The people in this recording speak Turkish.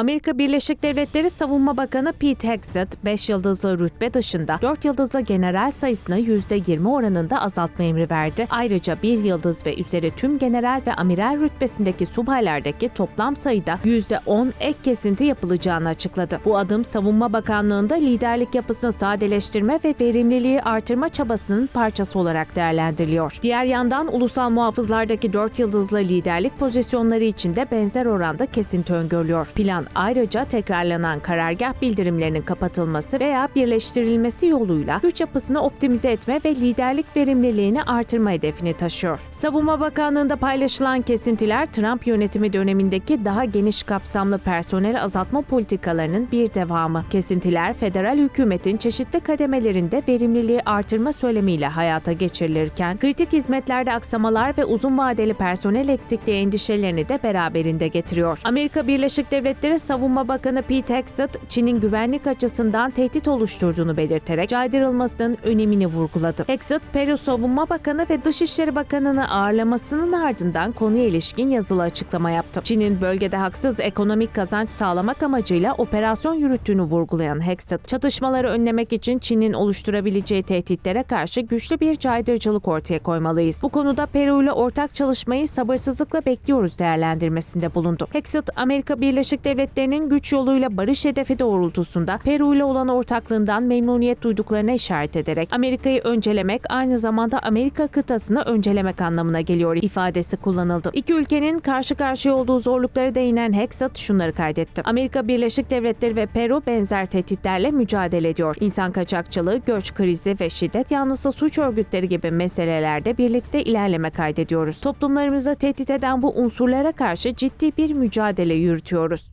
Amerika Birleşik Devletleri Savunma Bakanı Pete Hegseth, 5 yıldızlı rütbe dışında 4 yıldızlı general sayısını %20 oranında azaltma emri verdi. Ayrıca 1 yıldız ve üzeri tüm general ve amiral rütbesindeki subaylardaki toplam sayıda %10 ek kesinti yapılacağını açıkladı. Bu adım Savunma Bakanlığı'nda liderlik yapısını sadeleştirme ve verimliliği artırma çabasının parçası olarak değerlendiriliyor. Diğer yandan ulusal muhafızlardaki 4 yıldızlı liderlik pozisyonları için de benzer oranda kesinti öngörülüyor. Plan ayrıca tekrarlanan karargah bildirimlerinin kapatılması veya birleştirilmesi yoluyla güç yapısını optimize etme ve liderlik verimliliğini artırma hedefini taşıyor. Savunma Bakanlığı'nda paylaşılan kesintiler Trump yönetimi dönemindeki daha geniş kapsamlı personel azaltma politikalarının bir devamı. Kesintiler federal hükümetin çeşitli kademelerinde verimliliği artırma söylemiyle hayata geçirilirken kritik hizmetlerde aksamalar ve uzun vadeli personel eksikliği endişelerini de beraberinde getiriyor. Amerika Birleşik Devletleri Savunma Bakanı Pete Hegseth, Çin'in güvenlik açısından tehdit oluşturduğunu belirterek caydırılmasının önemini vurguladı. Hegseth, Peru Savunma Bakanı ve Dışişleri Bakanı'nı ağırlamasının ardından konuya ilişkin yazılı açıklama yaptı. Çin'in bölgede haksız ekonomik kazanç sağlamak amacıyla operasyon yürüttüğünü vurgulayan Hegseth, çatışmaları önlemek için Çin'in oluşturabileceği tehditlere karşı güçlü bir caydırıcılık ortaya koymalıyız. Bu konuda Peru ile ortak çalışmayı sabırsızlıkla bekliyoruz değerlendirmesinde bulundu. Hegseth, Amerika Birleşik Devletleri'nin güç yoluyla barış hedefi doğrultusunda Peru ile olan ortaklığından memnuniyet duyduklarına işaret ederek Amerika'yı öncelemek aynı zamanda Amerika kıtasını öncelemek anlamına geliyor ifadesi kullanıldı. İki ülkenin karşı karşıya olduğu zorlukları değinen Hegseth şunları kaydetti. Amerika Birleşik Devletleri ve Peru benzer tehditlerle mücadele ediyor. İnsan kaçakçılığı, göç krizi ve şiddet yanlısı suç örgütleri gibi meselelerde birlikte ilerleme kaydediyoruz. Toplumlarımızı tehdit eden bu unsurlara karşı ciddi bir mücadele yürütüyoruz.